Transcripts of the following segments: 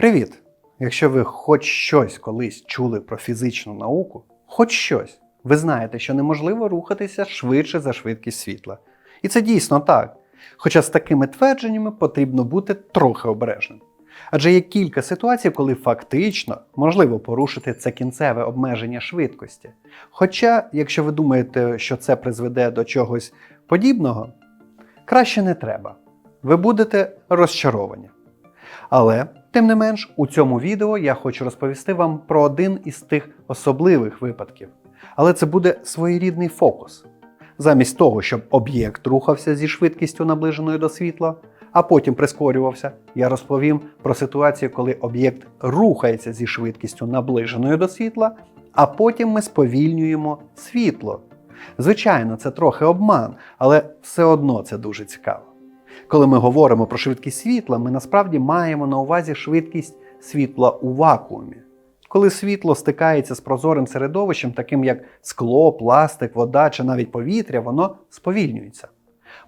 Привіт! Якщо ви хоч щось колись чули про фізичну науку, хоч щось, ви знаєте, що неможливо рухатися швидше за швидкість світла. І це дійсно так. Хоча з такими твердженнями потрібно бути трохи обережним. Адже є кілька ситуацій, коли фактично можливо порушити це кінцеве обмеження швидкості. Хоча, якщо ви думаєте, що це призведе до чогось подібного, краще не треба. Ви будете розчаровані. Але, тим не менш, у цьому відео я хочу розповісти вам про один із тих особливих випадків. Але це буде своєрідний фокус. Замість того, щоб об'єкт рухався зі швидкістю наближеною до світла, а потім прискорювався, я розповім про ситуацію, коли об'єкт рухається зі швидкістю наближеною до світла, а потім ми сповільнюємо світло. Звичайно, це трохи обман, але все одно це дуже цікаво. Коли ми говоримо про швидкість світла, ми насправді маємо на увазі швидкість світла у вакуумі. Коли світло стикається з прозорим середовищем, таким як скло, пластик, вода чи навіть повітря, воно сповільнюється.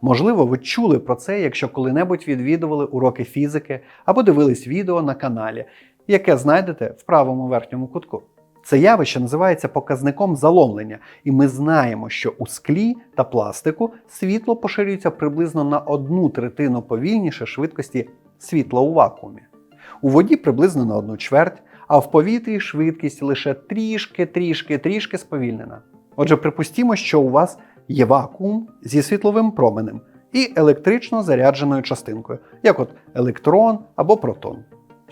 Можливо, ви чули про це, якщо коли-небудь відвідували уроки фізики або дивились відео на каналі, яке знайдете в правому верхньому кутку. Це явище називається показником заломлення, і ми знаємо, що у склі та пластику світло поширюється приблизно на одну третину повільніше швидкості світла у вакуумі. У воді приблизно на одну чверть, а в повітрі швидкість лише трішки, трішки, трішки сповільнена. Отже, припустімо, що у вас є вакуум зі світловим променем і електрично зарядженою частинкою, як от електрон або протон,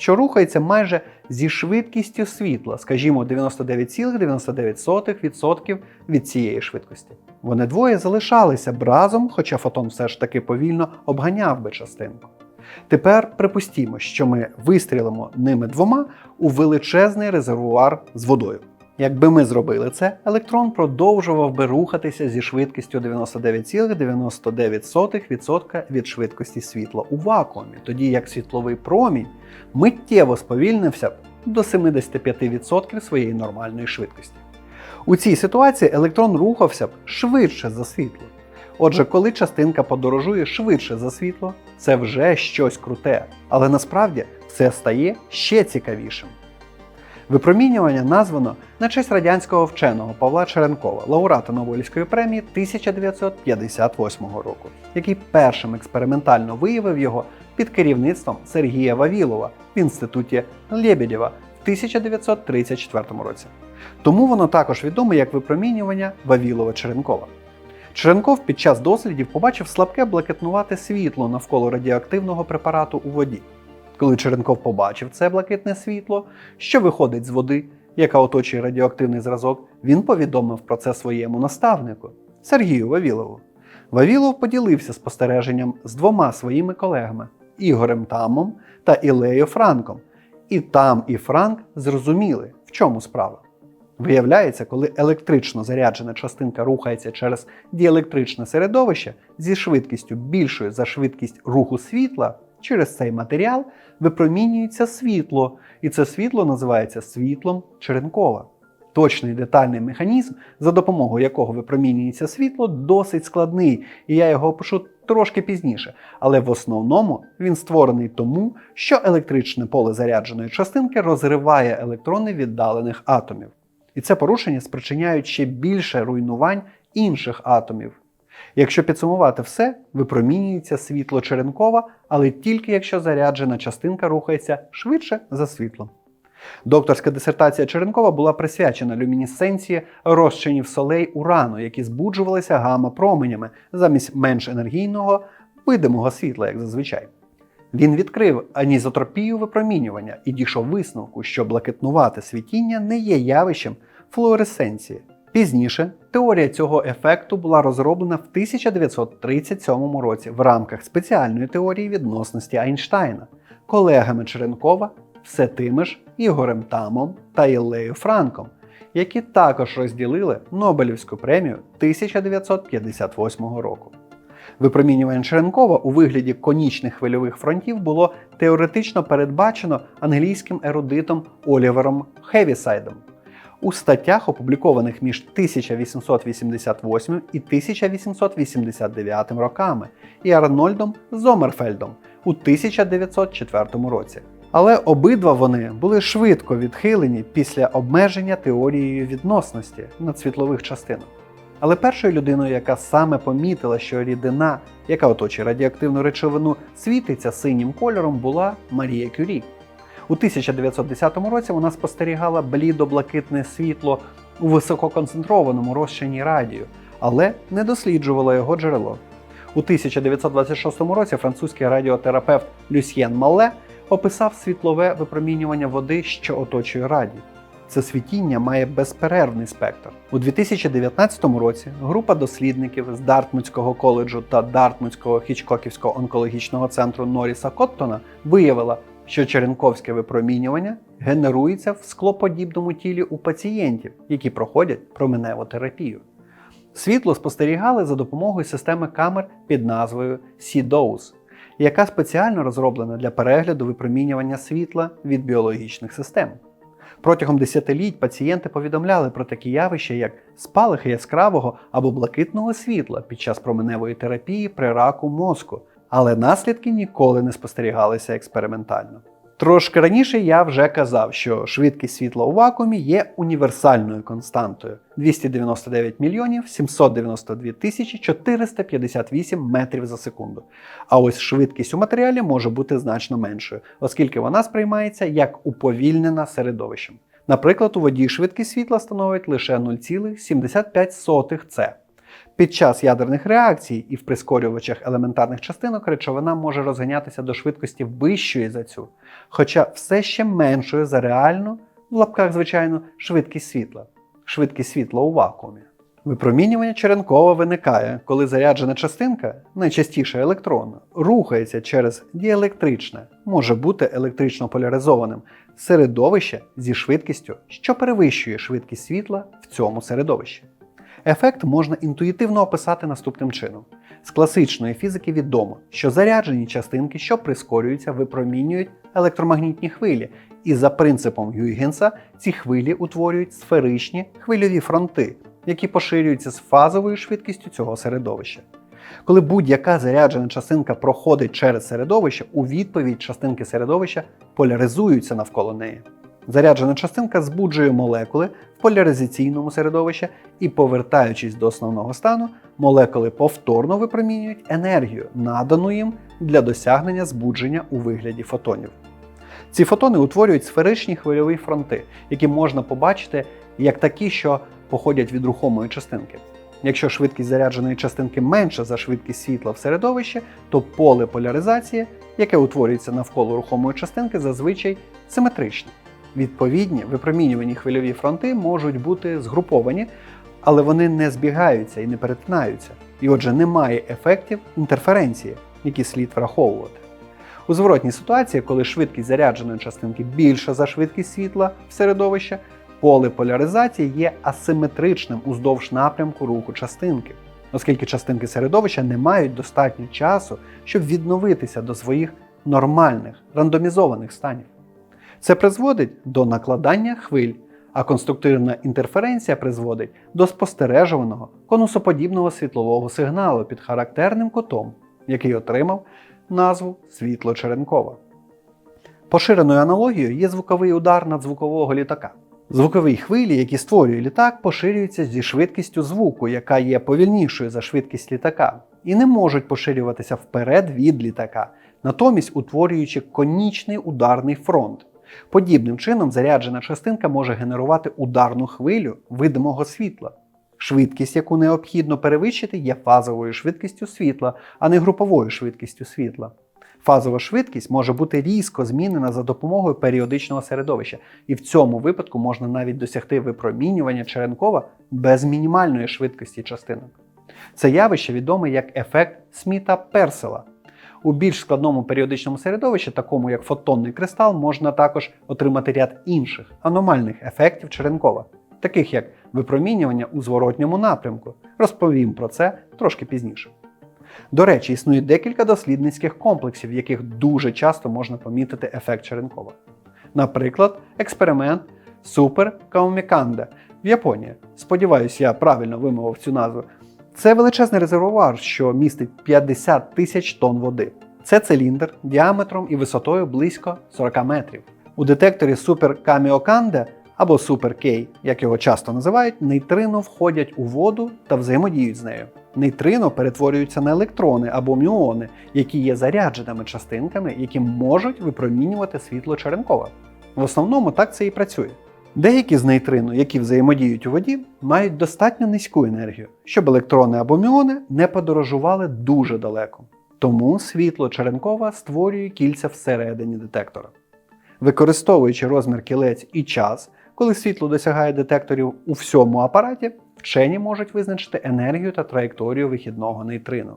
що рухається майже зі швидкістю світла, скажімо, 99,99% від цієї швидкості. Вони двоє залишалися б разом, хоча фотон все ж таки повільно обганяв би частинку. Тепер припустімо, що ми вистрілимо ними двома у величезний резервуар з водою. Якби ми зробили це, електрон продовжував би рухатися зі швидкістю 99,99% від швидкості світла у вакуумі, тоді як світловий промінь миттєво сповільнився б до 75% своєї нормальної швидкості. У цій ситуації електрон рухався б швидше за світло. Отже, коли частинка подорожує швидше за світло, це вже щось круте, але насправді все стає ще цікавішим. Випромінювання названо на честь радянського вченого Павла Черенкова, лауреата Нобелівської премії 1958 року, який першим експериментально виявив його під керівництвом Сергія Вавілова в інституті Лєбєдєва в 1934 році. Тому воно також відоме як випромінювання Вавілова-Черенкова. Черенков під час дослідів побачив слабке блакитнувате світло навколо радіоактивного препарату у воді. Коли Черенков побачив це блакитне світло, що виходить з води, яка оточує радіоактивний зразок, він повідомив про це своєму наставнику Сергію Вавілову. Вавілов поділився спостереженням з двома своїми колегами Ігорем Тамом та Ілею Франком. І там, і Франк зрозуміли, в чому справа. Виявляється, коли електрично заряджена частинка рухається через діелектричне середовище зі швидкістю більшою за швидкість руху світла, через цей матеріал випромінюється світло, і це світло називається світлом Черенкова. Точний детальний механізм, за допомогою якого випромінюється світло, досить складний, і я його опишу трошки пізніше. Але в основному він створений тому, що електричне поле зарядженої частинки розриває електрони віддалених атомів. І це порушення спричиняють ще більше руйнувань інших атомів. Якщо підсумувати все, випромінюється світло Черенкова, але тільки якщо заряджена частинка рухається швидше за світлом. Докторська дисертація Черенкова була присвячена люмінесценції розчинів солей урану, які збуджувалися гамма-променями замість менш енергійного видимого світла, як зазвичай. Він відкрив анізотропію випромінювання і дійшов висновку, що блакитнувате світіння не є явищем флуоресценції. Пізніше теорія цього ефекту була розроблена в 1937 році в рамках спеціальної теорії відносності Айнштайна колегами Черенкова, все тими ж Ігорем Тамом та Іллею Франком, які також розділили Нобелівську премію 1958 року. Випромінювання Черенкова у вигляді конічних хвильових фронтів було теоретично передбачено англійським ерудитом Олівером Хевісайдом у статтях, опублікованих між 1888 і 1889 роками, і Арнольдом Зомерфельдом у 1904 році. Але обидва вони були швидко відхилені після обмеження теорією відносності надсвітлових частинок. Але першою людиною, яка саме помітила, що рідина, яка оточує радіоактивну речовину, світиться синім кольором, була Марія Кюрі. У 1910 році вона спостерігала блідо-блакитне світло у висококонцентрованому розчині радію, але не досліджувала його джерело. У 1926 році французький радіотерапевт Люсьєн Мале описав світлове випромінювання води, що оточує радій. Це світіння має безперервний спектр. У 2019 році група дослідників з Дартмутського коледжу та Дартмутського Хічкоківського онкологічного центру Норріса Коттона виявила, що черенковське випромінювання генерується в склоподібному тілі у пацієнтів, які проходять променеву терапію. Світло спостерігали за допомогою системи камер під назвою C-DOSE, яка спеціально розроблена для перегляду випромінювання світла від біологічних систем. Протягом десятиліть пацієнти повідомляли про такі явища, як спалахи яскравого або блакитного світла під час променевої терапії при раку мозку, але наслідки ніколи не спостерігалися експериментально. Трошки раніше я вже казав, що швидкість світла у вакуумі є універсальною константою 299 мільйонів 792 тисячі 458 метрів за секунду. А ось швидкість у матеріалі може бути значно меншою, оскільки вона сприймається як уповільнена середовищем. Наприклад, у воді швидкість світла становить лише 0,75 С. Під час ядерних реакцій і в прискорювачах елементарних частинок речовина може розганятися до швидкості вищої за цю, хоча все ще меншою за реальну, в лапках, звичайно, швидкість світла, швидкість світла у вакуумі. Випромінювання черенкова виникає, коли заряджена частинка, найчастіше електронна, рухається через діелектричне, може бути електрично поляризованим середовище зі швидкістю, що перевищує швидкість світла в цьому середовищі. Ефект можна інтуїтивно описати наступним чином. З класичної фізики відомо, що заряджені частинки, що прискорюються, випромінюють електромагнітні хвилі, і за принципом Гюйгенса ці хвилі утворюють сферичні хвильові фронти, які поширюються з фазовою швидкістю цього середовища. Коли будь-яка заряджена частинка проходить через середовище, у відповідь частинки середовища поляризуються навколо неї. Заряджена частинка збуджує молекули в поляризаційному середовищі і, повертаючись до основного стану, молекули повторно випромінюють енергію, надану їм для досягнення збудження у вигляді фотонів. Ці фотони утворюють сферичні хвильові фронти, які можна побачити як такі, що походять від рухомої частинки. Якщо швидкість зарядженої частинки менша за швидкість світла в середовищі, то поле поляризації, яке утворюється навколо рухомої частинки, зазвичай симетричне. Відповідні випромінювані хвильові фронти можуть бути згруповані, але вони не збігаються і не перетинаються. І отже, немає ефектів інтерференції, які слід враховувати. У зворотній ситуації, коли швидкість зарядженої частинки більша за швидкість світла в середовищі, поле поляризації є асиметричним уздовж напрямку руху частинки, оскільки частинки середовища не мають достатньо часу, щоб відновитися до своїх нормальних рандомізованих станів. Це призводить до накладання хвиль, а конструктивна інтерференція призводить до спостережуваного конусоподібного світлового сигналу під характерним кутом, який отримав назву світло Черенкова. Поширеною аналогією є звуковий удар надзвукового літака. Звукові хвилі, які створює літак, поширюються зі швидкістю звуку, яка є повільнішою за швидкість літака, і не можуть поширюватися вперед від літака, натомість утворюючи конічний ударний фронт. Подібним чином заряджена частинка може генерувати ударну хвилю видимого світла. Швидкість, яку необхідно перевищити, є фазовою швидкістю світла, а не груповою швидкістю світла. Фазова швидкість може бути різко змінена за допомогою періодичного середовища, і в цьому випадку можна навіть досягти випромінювання Черенкова без мінімальної швидкості частинок. Це явище відоме як ефект Сміта Персела. У більш складному періодичному середовищі, такому як фотонний кристал, можна також отримати ряд інших аномальних ефектів Черенкова, таких як випромінювання у зворотньому напрямку. Розповім про це трошки пізніше. До речі, існує декілька дослідницьких комплексів, в яких дуже часто можна помітити ефект Черенкова. Наприклад, експеримент Super Kaumikande в Японії. Сподіваюсь, я правильно вимовив цю назву. Це величезний резервуар, що містить 50 тисяч тонн води. Це циліндр діаметром і висотою близько 40 метрів. У детекторі Super Kamiokande або Super K, як його часто називають, нейтрино входять у воду та взаємодіють з нею. Нейтрино перетворюються на електрони або мюони, які є зарядженими частинками, які можуть випромінювати світло Черенкова. В основному так це і працює. Деякі з нейтрино, які взаємодіють у воді, мають достатньо низьку енергію, щоб електрони або мюони не подорожували дуже далеко. Тому світло Черенкова створює кільця всередині детектора. Використовуючи розмір кілець і час, коли світло досягає детекторів у всьому апараті, вчені можуть визначити енергію та траєкторію вихідного нейтрину.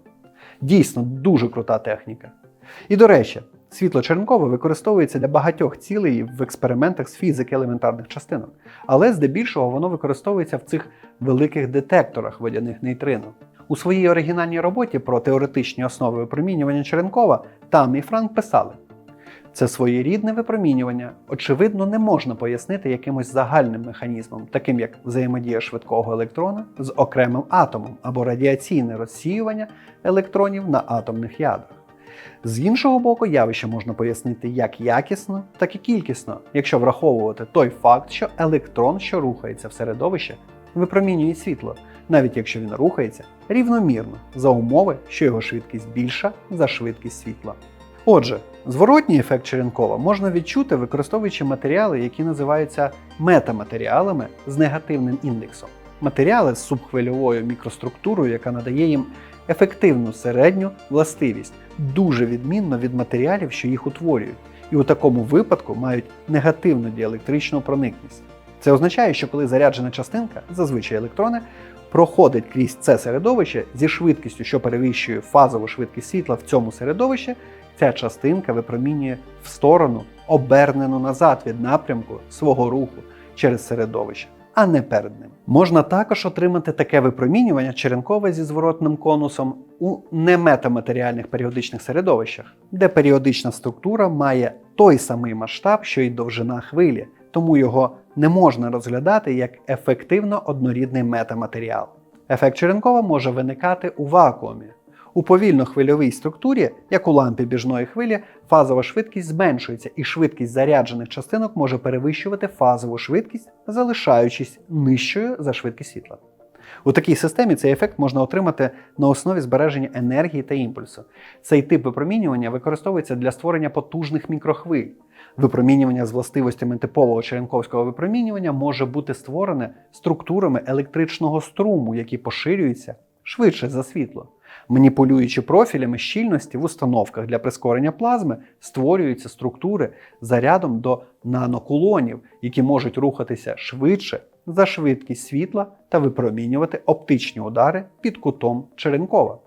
Дійсно, дуже крута техніка. І до речі, світло Черенкова використовується для багатьох цілей в експериментах з фізики елементарних частинок, але здебільшого воно використовується в цих великих детекторах водяних нейтрино. У своїй оригінальній роботі про теоретичні основи випромінювання Черенкова там і Франк писали. Це своєрідне випромінювання, очевидно, не можна пояснити якимось загальним механізмом, таким як взаємодія швидкого електрона з окремим атомом або радіаційне розсіювання електронів на атомних ядрах. З іншого боку, явище можна пояснити як якісно, так і кількісно, якщо враховувати той факт, що електрон, що рухається в середовище, випромінює світло, навіть якщо він рухається рівномірно за умови, що його швидкість більша за швидкість світла. Отже, зворотній ефект Черенкова можна відчути, використовуючи матеріали, які називаються метаматеріалами з негативним індексом. Матеріали з субхвильовою мікроструктурою, яка надає їм ефективну середню властивість, дуже відмінно від матеріалів, що їх утворюють, і у такому випадку мають негативну діелектричну проникність. Це означає, що коли заряджена частинка, зазвичай електрони, проходить крізь це середовище зі швидкістю, що перевищує фазову швидкість світла в цьому середовищі, ця частинка випромінює в сторону, обернену назад від напрямку свого руху через середовище, а не перед ним. Можна також отримати таке випромінювання черенкове зі зворотним конусом у неметаматеріальних періодичних середовищах, де періодична структура має той самий масштаб, що й довжина хвилі, тому його не можна розглядати як ефективно однорідний метаматеріал. Ефект Черенкова може виникати у вакуумі. У повільно-хвильовій структурі, як у лампі біжної хвилі, фазова швидкість зменшується і швидкість заряджених частинок може перевищувати фазову швидкість, залишаючись нижчою за швидкість світла. У такій системі цей ефект можна отримати на основі збереження енергії та імпульсу. Цей тип випромінювання використовується для створення потужних мікрохвиль. Випромінювання з властивостями типового черенковського випромінювання може бути створене структурами електричного струму, які поширюються швидше за світло. Маніпулюючи профілями щільності в установках для прискорення плазми, створюються структури зарядом до нанокулонів, які можуть рухатися швидше за швидкість світла та випромінювати оптичні удари під кутом Черенкова.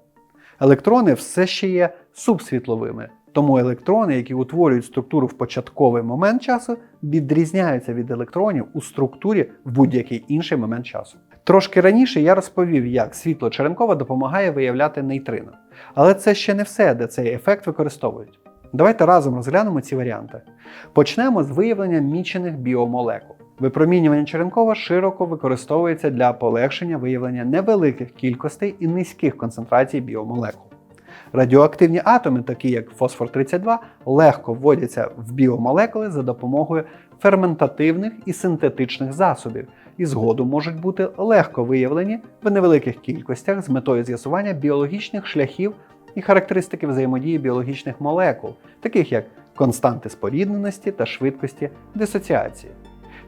Електрони все ще є субсвітловими, тому електрони, які утворюють структуру в початковий момент часу, відрізняються від електронів у структурі в будь-який інший момент часу. Трошки раніше я розповів, як світло Черенкова допомагає виявляти нейтрино. Але це ще не все, де цей ефект використовують. Давайте разом розглянемо ці варіанти. Почнемо з виявлення мічених біомолекул. Випромінювання Черенкова широко використовується для полегшення виявлення невеликих кількостей і низьких концентрацій біомолекул. Радіоактивні атоми, такі як фосфор 32, легко вводяться в біомолекули за допомогою ферментативних і синтетичних засобів, і згоду можуть бути легко виявлені в невеликих кількостях з метою з'ясування біологічних шляхів і характеристики взаємодії біологічних молекул, таких як константи спорідненості та швидкості дисоціації.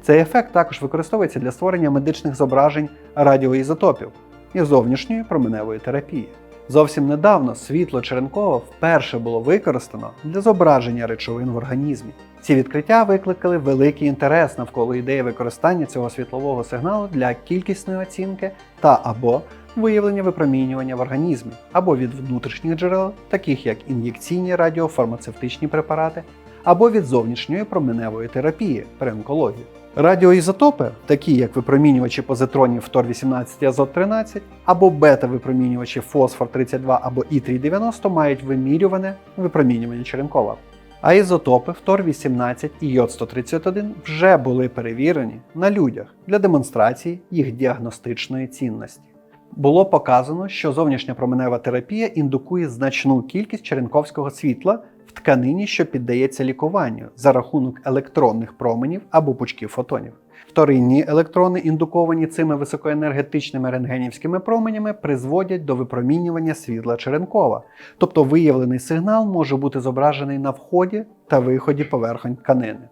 Цей ефект також використовується для створення медичних зображень радіоізотопів і зовнішньої променевої терапії. Зовсім недавно світло Черенкова вперше було використано для зображення речовин в організмі. Ці відкриття викликали великий інтерес навколо ідеї використання цього світлового сигналу для кількісної оцінки та або виявлення випромінювання в організмі, або від внутрішніх джерел, таких як ін'єкційні радіофармацевтичні препарати, або від зовнішньої променевої терапії при онкології. Радіоізотопи, такі як випромінювачі позитронів фтор-18 і азот-13, або бета-випромінювачі фосфор-32 або І390 мають вимірюване випромінювання Черенкова. А ізотопи фтор-18 і йод-131 вже були перевірені на людях для демонстрації їх діагностичної цінності. було показано, що зовнішня променева терапія індукує значну кількість черенковського світла в тканині, що піддається лікуванню за рахунок електронних променів або пучків фотонів. Вторинні електрони, індуковані цими високоенергетичними рентгенівськими променями, призводять до випромінювання світла Черенкова, тобто виявлений сигнал може бути зображений на вході та виході поверхонь тканини.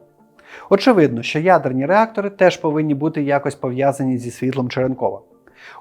Очевидно, що ядерні реактори теж повинні бути якось пов'язані зі світлом Черенкова.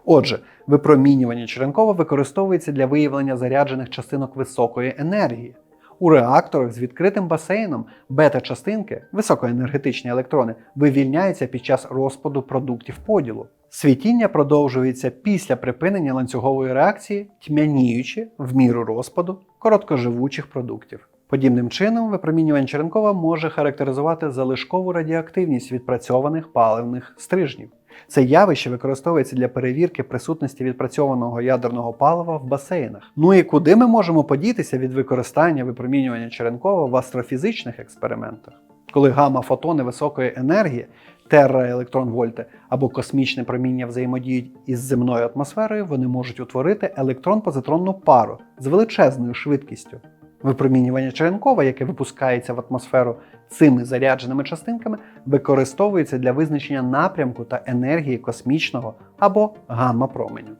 Отже, випромінювання Черенкова використовується для виявлення заряджених частинок високої енергії. У реакторах з відкритим басейном бета-частинки, високоенергетичні електрони, вивільняються під час розпаду продуктів поділу. Світіння продовжується після припинення ланцюгової реакції, тьмяніючи в міру розпаду короткоживучих продуктів. Подібним чином, випромінювання Черенкова може характеризувати залишкову радіоактивність відпрацьованих паливних стрижнів. Це явище використовується для перевірки присутності відпрацьованого ядерного палива в басейнах. Ну і куди ми можемо подітися від використання випромінювання Черенкова в астрофізичних експериментах? Коли гамма-фотони високої енергії, терраелектронвольти або космічне проміння взаємодіють із земною атмосферою, вони можуть утворити електрон-позитронну пару з величезною швидкістю. Випромінювання Черенкова, яке випускається в атмосферу цими зарядженими частинками, використовується для визначення напрямку та енергії космічного або гамма-променю.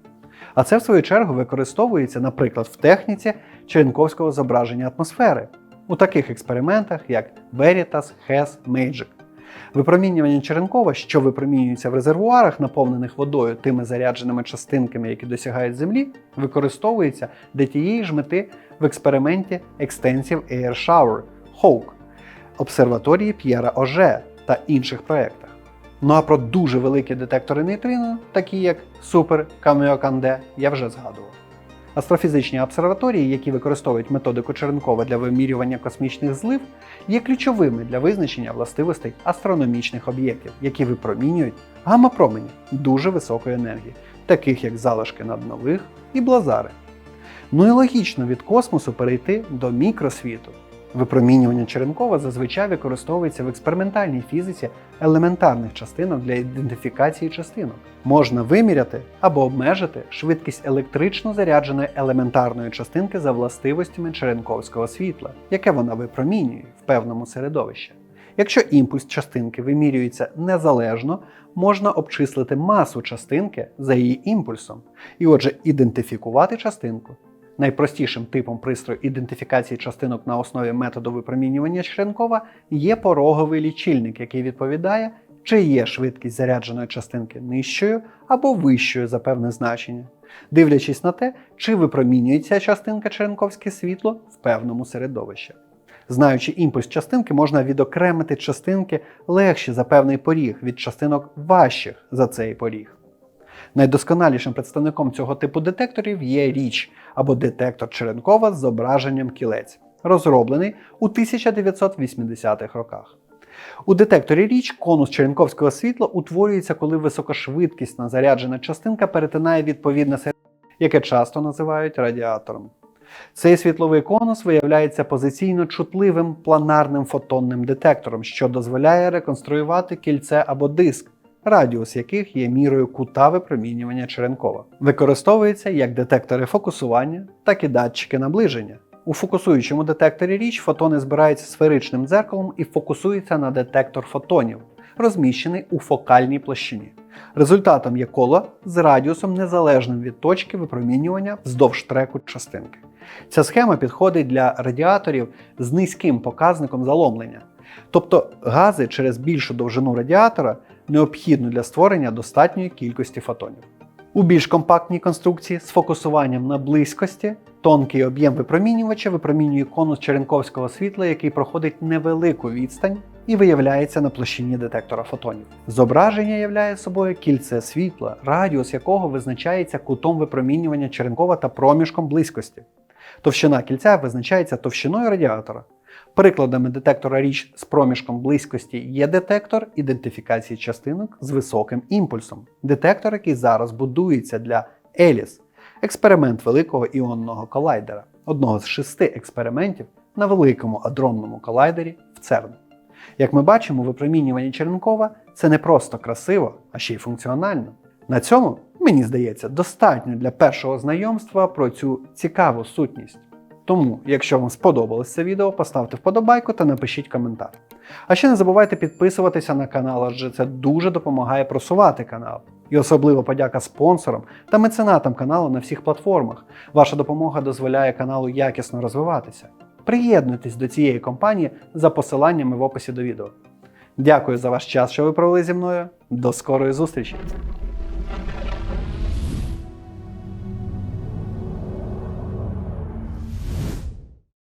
А це, в свою чергу, використовується, наприклад, в техніці черенковського зображення атмосфери у таких експериментах, як Veritas, HES, Magic. Випромінювання Черенкова, що випромінюється в резервуарах, наповнених водою тими зарядженими частинками, які досягають Землі, використовується для тієї ж мети в експерименті Extensive Air Shower HAWK, обсерваторії П'єра Оже та інших проєктах. Ну а про дуже великі детектори нейтрино, такі як Супер Камеоканде, я вже згадував. Астрофізичні обсерваторії, які використовують методику Черенкова для вимірювання космічних злив, є ключовими для визначення властивостей астрономічних об'єктів, які випромінюють гамма-промені дуже високої енергії, таких як залишки наднових і блазари. Ну і логічно від космосу перейти до мікросвіту. Випромінювання Черенкова зазвичай використовується в експериментальній фізиці елементарних частинок для ідентифікації частинок. Можна виміряти або обмежити швидкість електрично зарядженої елементарної частинки за властивостями черенковського світла, яке вона випромінює в певному середовищі. Якщо імпульс частинки вимірюється незалежно, можна обчислити масу частинки за її імпульсом, і отже ідентифікувати частинку. Найпростішим типом пристрою ідентифікації частинок на основі методу випромінювання Черенкова є пороговий лічильник, який відповідає, чи є швидкість зарядженої частинки нижчою або вищою за певне значення, дивлячись на те, чи випромінюється частинка Черенковське світло в певному середовищі. Знаючи імпульс частинки, можна відокремити частинки легші за певний поріг від частинок важчих за цей поріг. Найдосконалішим представником цього типу детекторів є річ або детектор Черенкова з зображенням кілець, розроблений у 1980-х роках. У детекторі річ конус черенковського світла утворюється, коли високошвидкісна заряджена частинка перетинає відповідне середовище, яке часто називають радіатором. Цей світловий конус виявляється позиційно чутливим планарним фотонним детектором, що дозволяє реконструювати кільце або диск, радіус яких є мірою кута випромінювання Черенкова. Використовується як детектори фокусування, так і датчики наближення. У фокусуючому детекторі річ фотони збираються сферичним дзеркалом і фокусуються на детектор фотонів, розміщений у фокальній площині. Результатом є коло з радіусом незалежним від точки випромінювання вздовж треку частинки. Ця схема підходить для радіаторів з низьким показником заломлення, тобто гази через більшу довжину радіатора необхідну для створення достатньої кількості фотонів. У більш компактній конструкції з фокусуванням на близькості тонкий об'єм випромінювача випромінює конус черенковського світла, який проходить невелику відстань і виявляється на площині детектора фотонів. Зображення являє собою кільце світла, радіус якого визначається кутом випромінювання черенкова та проміжком близькості. Товщина кільця визначається товщиною радіатора. Прикладами детектора річ з проміжком близькості є детектор ідентифікації частинок з високим імпульсом, детектор, який зараз будується для ELIS – експеримент великого іонного колайдера, одного з шести експериментів на великому адронному колайдері в ЦЕРН. Як ми бачимо, випромінювання Черенкова це не просто красиво, а ще й функціонально. На цьому Мені здається, достатньо для першого знайомства про цю цікаву сутність. Тому, якщо вам сподобалось це відео, поставте вподобайку та напишіть коментар. А ще не забувайте підписуватися на канал, адже це дуже допомагає просувати канал. І особливо подяка спонсорам та меценатам каналу на всіх платформах. Ваша допомога дозволяє каналу якісно розвиватися. Приєднуйтесь до цієї компанії за посиланнями в описі до відео. Дякую за ваш час, що ви провели зі мною. До скорої зустрічі!